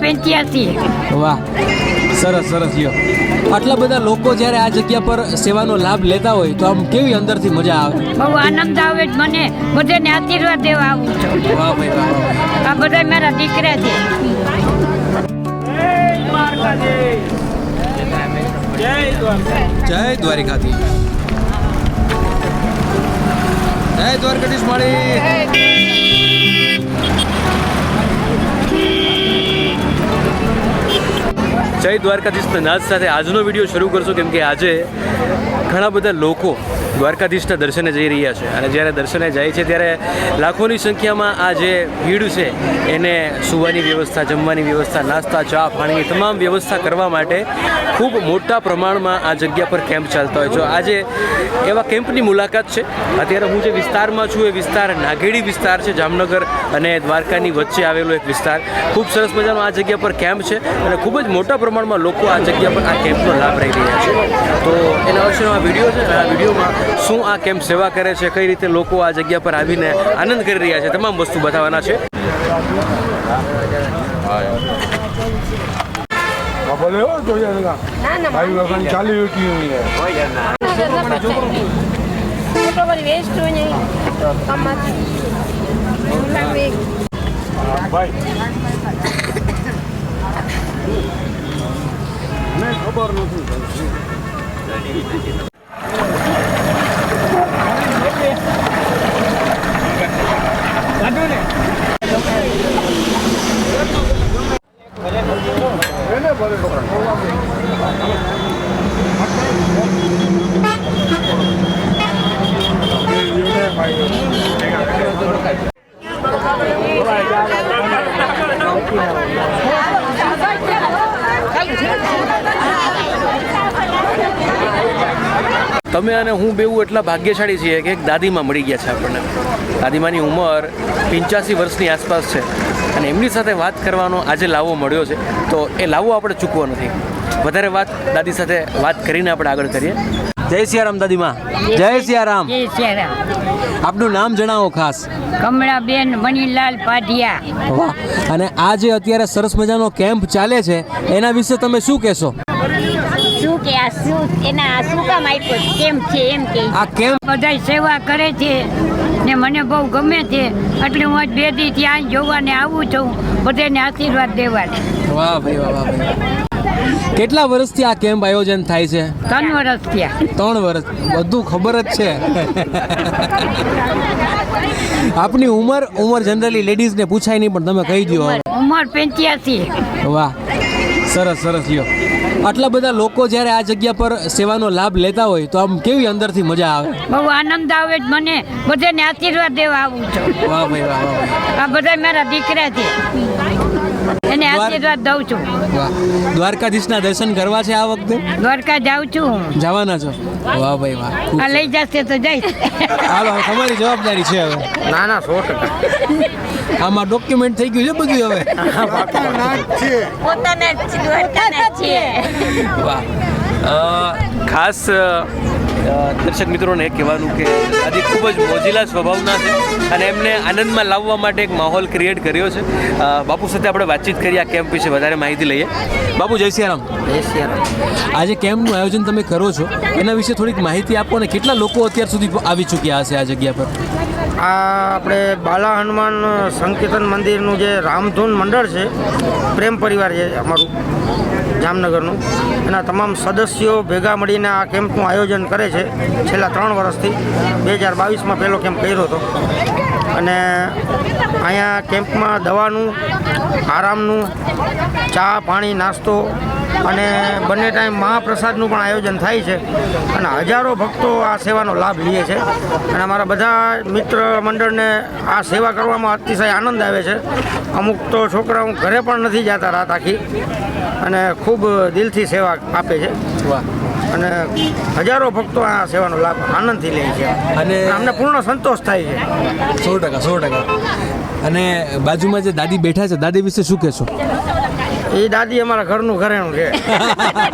પંચ્યાસી વાહ. સરસ સરસ લ્યો. આટલા બધા લોકો જ્યારે આ જગ્યા પર સેવાનો લાભ લેતા હોય તો આમ કેવી અંદરથી મજા આવે? બહુ આનંદ આવે મને. બધાને આશીર્વાદ દેવા આવું છું. વાહ ભાઈ વાહ વાહ. આ બધા મારા દીકરા છે જય દ્વારિકાથી જય દ્વારકાધીશ માળી. જય દ્વારકાધીશ નાદ સાથે આજનો વીડિયો શરૂ કરશું કેમ કે આજે ઘણા બધા લોકો દ્વારકાધીશના દર્શને જઈ રહ્યા છે. અને જ્યારે દર્શને જાય છે, ત્યારે લાખોની સંખ્યામાં આ જે ભીડ છે, એને સુવાની વ્યવસ્થા, જમવાની વ્યવસ્થા, નાસ્તા, ચા પાણીની તમામ વ્યવસ્થા કરવા માટે ખૂબ મોટા પ્રમાણમાં આ જગ્યા પર કેમ્પ ચાલતા હોય. છે આજે એવા કેમ્પની મુલાકાત છે. અત્યારે હું જે વિસ્તારમાં છું, એ વિસ્તાર નાગેડી વિસ્તાર છે, જામનગર અને દ્વારકાની વચ્ચે આવેલો એક વિસ્તાર. ખૂબ સરસ મજાનો આ જગ્યા પર કેમ્પ છે અને ખૂબ જ મોટા પ્રમાણમાં લોકો આ જગ્યા પર આ કેમ્પનો લાભ લઈ રહ્યા છે. તો એના વિશેનો આ વીડિયો છે આ વિડીયોમાં શું આ કેમ્પ સેવા કરે છે? કઈ રીતે લોકો આ જગ્યા પર આવીને આનંદ કરી રહ્યા છે? તમામ વસ્તુ બતાવવાના છે. ખબર હો よかった。તમે અને હું બેવું એટલા ભાગ્યશાળી છીએ કે એક દાદીમાં મળી ગયા છે આપણને. દાદીમાની ઉંમર પંચ્યાસી વર્ષની આસપાસ છે. અને એમની સાથે વાત કરવાનો આજે લાવો મળ્યો છે. તો એ લાવો આપણે ચૂકવો નથી. વધારે વાત દાદી સાથે વાત કરીને આપણે આગળ કરીએ. જય સિયારામ દાદીમા. જય સિયારામ. જય સિયારામ. આપનું નામ જણાવો ખાસ. કમળાબેન મણીલાલ પાઢિયા. વાહ. અને આ જે અત્યારે સરસ મજાનો કેમ્પ ચાલે છે એના વિશે તમે શું કહેશો? શું કે આ શું એના આ શું કામ આપ્યો? કેમ છે એમ કે? આ કેમ? બધા સેવા કરે છે ને મને બહુ ગમે છે. એટલે હું આજ બે દી ત્યાં જોવાને આવું છું. બધાને આશીર્વાદ દેવા વાહ ભાઈ વાહ વાહ ભાઈ. કેટલા વર્ષથી આ કેમ્પ આયોજન થાય છે? ત્રણ વર્ષ થયા. ત્રણ વર્ષ. બધું ખબર જ છે. આપની ઉંમર ઉંમર જનરલી લેડીઝને પૂછાય નહીં પણ તમે કહી દો. ઉંમર પંચ્યાસી. વાહ. સરસ સરસ લ્યો. આટલા બધા લોકો જ્યારે આ જગ્યા પર સેવાનો લાભ લેતા હોય તો આમ કેવી અંદરથી મજા આવે? બહુ આનંદ આવે જ મને. બધાને આશીર્વાદ દેવા આવું છું. વાહ ભાઈ વાહ વાહ આ બધા મારા દીકરા છે એને આશીર્વાદ દઉં છું. દ્વારકાધીશના દર્શન કરવા છે આ વખતે? દ્વારકા જાઉં છું જવાના છો? વાહ ભાઈ વાહ આ લઈ જશે તો જઈશ. હાલો તમારી જવાબદારી છે હવે. ના ના સો ટકા. આમાં ડોક્યુમેન્ટ થઈ ગયું છે બધું હવે? પોતાના દ્વારકાના છીએ વાહ. ખાસ દર્શક મિત્રોને એ કહેવાનું કે આજે ખૂબ જ મોજીલા સ્વભાવના છે અને એમને આનંદમાં લાવવા માટે એક માહોલ ક્રિએટ કર્યો છે. બાપુ સાથે આપણે વાતચીત કરી આ કેમ્પ વિશે વધારે માહિતી લઈએ. બાપુ જય સિયારામ. આજે કેમ્પનું આયોજન તમે કરો છો. એના વિશે થોડીક માહિતી આપો ને કેટલા લોકો અત્યાર સુધી આવી ચૂક્યા હશે આ જગ્યા પર? આ આપણે બાલા હનુમાન સંકીર્તન મંદિરનું જે રામધૂન મંડળ છે પ્રેમ પરિવાર છે અમારું. જામનગરનું. એના તમામ સદસ્યો ભેગા મળીને આ કેમ્પનું આયોજન કરે છે. છેલ્લા ત્રણ વર્ષથી બે હજાર બાવીસમાં પહેલો કેમ્પ કર્યો હતો. અને અહીંયા કેમ્પમાં દવાનું, આરામનું, ચા, પાણી, નાસ્તો અને બંને ટાઈમ મહાપ્રસાદનું પણ આયોજન થાય છે. અને હજારો ભક્તો આ સેવાનો લાભ લે છે. અને અમારા બધા મિત્ર મંડળને આ સેવા કરવામાં અતિશય આનંદ આવે છે. અમુક તો છોકરાઓ ઘરે પણ નથી જતા રાત આખી. અને ખૂબ દિલથી સેવા આપે છે. વાહ. અને હજારો ભક્તો આ સેવાનો લાભ આનંદથી લે છે. અને અમને પૂર્ણ સંતોષ થાય છે. સો ટકા સો ટકા. અને બાજુમાં જે દાદી બેઠા છે દાદી વિશે શું કહેશો? એ દાદી અમારા ઘરનું ઘરેણું છે.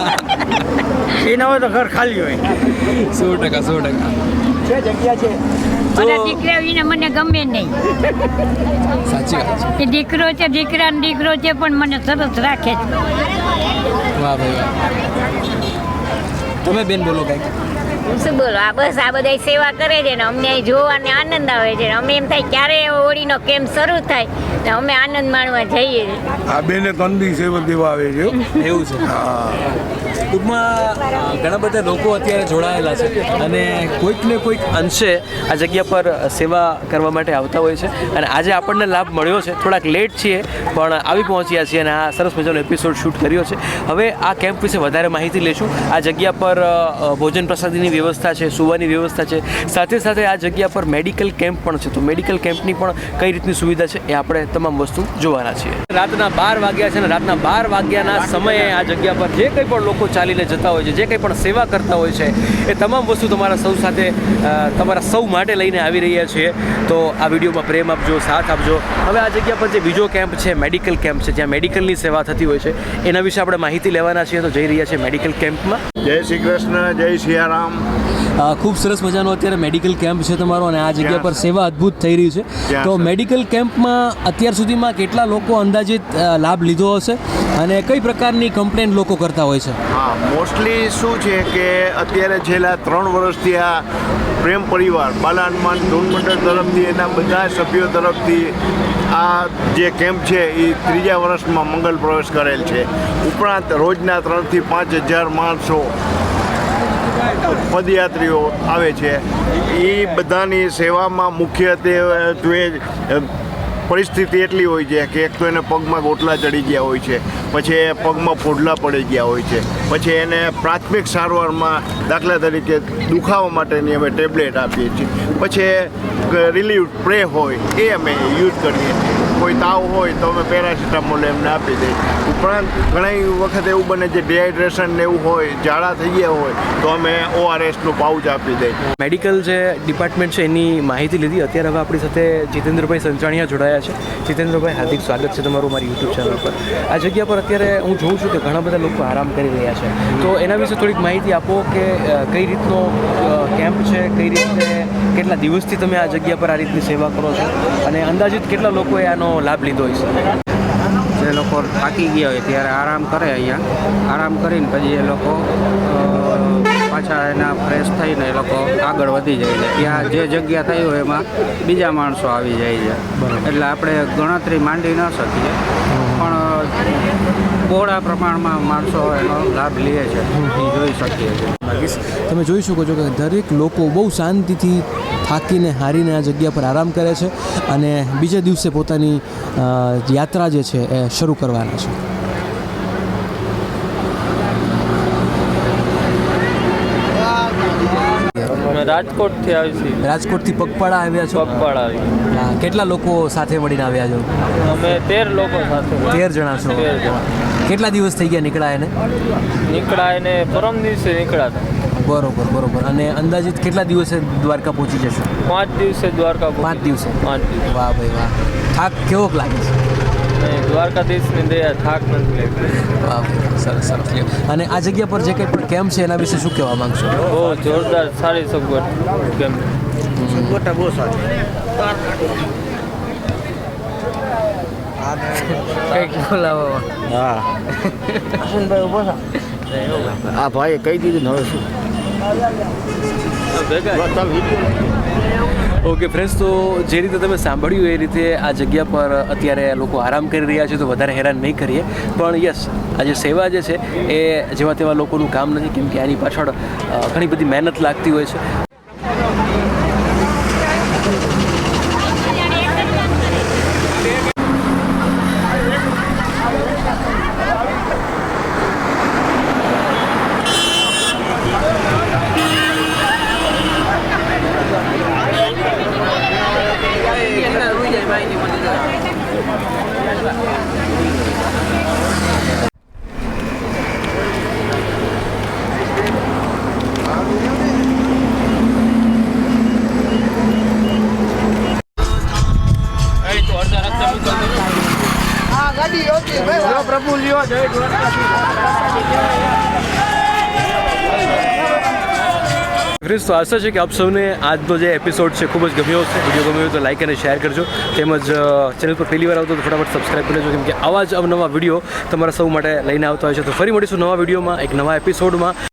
એ ના હોય તો ઘર ખાલી હોય. સો ટકા સો ટકા. છે જગ્યા છે. દીકરા વિના મને ગમે નહીં. સાચી વાત દીકરો છે દીકરાનો દીકરો છે પણ મને સરસ રાખે છે. વાહ ભાઈ વાહ. તમે બેન બોલો કંઈક. શું બોલો? આ બસ આ બધા સેવા કરે છે ને અમને અહીં જોવાને આનંદ આવે છે અમે એમ થાય ક્યારે હોળીનો કેમ્પ શરૂ થાય ને અમે આનંદ માણવા જઈએ આ બેને તંદી સેવા દેવા આવે છે એવું છે. ટૂંકમાં ઘણા બધા લોકો અત્યારે જોડાયેલા છે અને કોઈક ને કોઈક અંશે આ જગ્યા પર સેવા કરવા માટે આવતા હોય છે અને આજે આપણને લાભ મળ્યો છે. થોડાક લેટ છીએ પણ આવી પહોંચ્યા છીએ અને આ સરસ મજાનો એપિસોડ શૂટ કર્યો છે. હવે આ કેમ્પ વિશે વધારે માહિતી લેશું આ જગ્યા પર ભોજન પ્રસાદીની વ્યવસ્થા છે સુવાની વ્યવસ્થા છે. સાથે સાથે આ જગ્યા પર મેડિકલ કેમ્પ પણ છે. તો મેડિકલ કેમ્પની પણ કઈ રીતની સુવિધા છે એ આપણે તમામ વસ્તુ જોવાના છીએ. રાતના બાર વાગ્યા છે ને રાતના બાર વાગ્યાના સમયે આ જગ્યા પર જે કંઈ પણ લોકો ચાલીને જતા હોય છે જે કંઈ પણ સેવા કરતા હોય છે એ તમામ વસ્તુ તમારા સૌ સાથે તમારા સૌ માટે લઈને આવી રહ્યા છીએ. તો આ વિડીયોમાં પ્રેમ આપજો સાથ આપજો. હવે આ જગ્યા પર જે બીજો કેમ્પ છે મેડિકલ કેમ્પ છે જ્યાં મેડિકલની સેવા થતી હોય છે એના વિશે આપણે માહિતી લેવાના છીએ. તો જઈ રહ્યા છીએ મેડિકલ કેમ્પમાં. જય શ્રી કૃષ્ણ જય સિયારામ ખૂબ સરસ મજાનો અત્યારે મેડિકલ કેમ્પ છે તમારો અને આ જગ્યા પર સેવા અદ્ભુત થઈ રહી છે. તો મેડિકલ કેમ્પમાં અત્યાર સુધીમાં કેટલા લોકો અંદાજિત લાભ લીધો હશે અને કઈ પ્રકારની કમ્પ્લેન લોકો કરતા હોય છે? હા મોસ્ટલી શું છે કે અત્યારે છેલ્લા ત્રણ વર્ષથી આ પ્રેમ પરિવાર બાલા હનુમાન ધૂન મંડળ તરફથી એના બધા સભ્યો તરફથી આ જે કેમ્પ છે એ ત્રીજા વર્ષમાં મંગલ પ્રવેશ કરેલ છે. ઉપરાંત રોજના ત્રણથી પાંચ હજાર માણસો પદયાત્રીઓ આવે છે. એ બધાની સેવામાં મુખ્યત્વે પરિસ્થિતિ એટલી હોય છે કે એક તો એને પગમાં ગોટલા ચડી ગયા હોય છે, પછી એ પગમાં ફોડલા પડી ગયા હોય છે, પછી એને પ્રાથમિક સારવારમાં દાખલા તરીકે દુખાવા માટેની અમે ટેબ્લેટ આપીએ છીએ, પછી રિલીવ સ્પ્રે હોય એ અમે યુઝ કરીએ છીએ. કોઈ તાવ હોય તો અમે પેરાસિટામોલ એમને આપી દઈએ. ઉપરાંત ઘણી વખત એવું બને છે ડિહાઇડ્રેશન ને એવું હોય, ઝાડા થઈ ગયા હોય, તો અમે ઓઆરએસનું પાઉચ આપી દઈએ. મેડિકલ જે ડિપાર્ટમેન્ટ છે એની માહિતી લીધી. અત્યારે હવે આપણી સાથે જીતેન્દ્રભાઈ સંચાણીયા જોડાયા છે. જીતેન્દ્રભાઈ, હાર્દિક સ્વાગત છે તમારું મારી યુટ્યુબ ચેનલ પર. આ જગ્યા પર અત્યારે હું જોઉં છું કે ઘણા બધા લોકો આરામ કરી રહ્યા છે. તો એના વિશે થોડીક માહિતી આપો કે કઈ રીતનો કેમ્પ છે, કઈ રીતે કેટલા દિવસથી તમે આ જગ્યા પર આ રીતની સેવા કરો છો? અને અંદાજિત કેટલા લોકોએ આનો લાભ લીધો છે જે લોકો થાકી ગયા હોય ત્યારે આરામ કરે અહીંયા. આરામ કરીને પછી એ લોકો પાછા એના ફ્રેશ થઈને એ લોકો આગળ વધી જાય છે. ત્યાં જે જગ્યા થઈ હોય એમાં બીજા માણસો આવી જાય છે. એટલે આપણે ગણતરી માંડી ન શકીએ. પણ બહોળા પ્રમાણમાં માણસો એનો લાભ લે છે. એ જોઈ શકીએ છીએ. માગીશ તમે જોઈ શકો છો કે દરેક લોકો બહુ શાંતિથી થાકીને હારીને આ જગ્યા પર આરામ કરે છે અને બીજા દિવસે પોતાની યાત્રા જે છે એ શરૂ કરવાના છે. રાજકોટથી આવી છીએ. રાજકોટથી પગપાળા આવ્યા છો? પગપાળા આવી કેટલા લોકો સાથે મળીને આવ્યા છો? અમે તેર લોકો સાથે. તેર જણા છો. કેટલા દિવસ થઈ ગયા નીકળ્યા એને? નીકળ્યા એને પરમ દિવસે નીકળ્યા હતા. બરોબર બરોબર. અને અંદાજિત કેટલા દિવસે દ્વારકા પહોંચી જશો? પાંચ દિવસે દ્વારકા પાંચ દિવસે? પાંચ દિવસ. વાહ ભાઈ વાહ. થાક કેવો લાગે છે? દ્વારકાધીશની દયા થાક નથી લાગતી વાહ વાહ, સરસ સરસ. અને આ જગ્યા પર જે કંઈ પણ કેમ્પ છે એના વિશે શું કહેવા માંગશો? બહુ જોરદાર સારી સગવડ કેમ કંઈક બોલાવો. આ ભાઈ કહી દીધું હવે શું? ઓકે ફ્રેન્ડ્સ તો જે રીતે તમે સાંભળ્યું એ રીતે આ જગ્યા પર અત્યારે લોકો આરામ કરી રહ્યા છે તો વધારે હેરાન નહીં કરીએ. પણ યસ આ જે સેવા જે છે એ જેવા તેવા લોકોનું કામ નથી કેમ કે આની પાછળ ઘણી બધી મહેનત લાગતી હોય છે. લ્યો જય તો આશા છે કે આપ સૌને આજનો જે એપિસોડ છે ખૂબ જ ગમ્યો હશે. વીડિયો ગમ્યો તો લાઇક અને શેર કરજો. તેમજ ચેનલ પર પહેલી વાર આવતો તો ફટાફટ સબસ્ક્રાઈબ કરી લેજો. કેમ આવા જ અવનવા વીડિયો તમારા સૌ માટે લઈને આવતા હોય છે. તો ફરી મળીશું નવા વિડીયોમાં, એક નવા એપિસોડમાં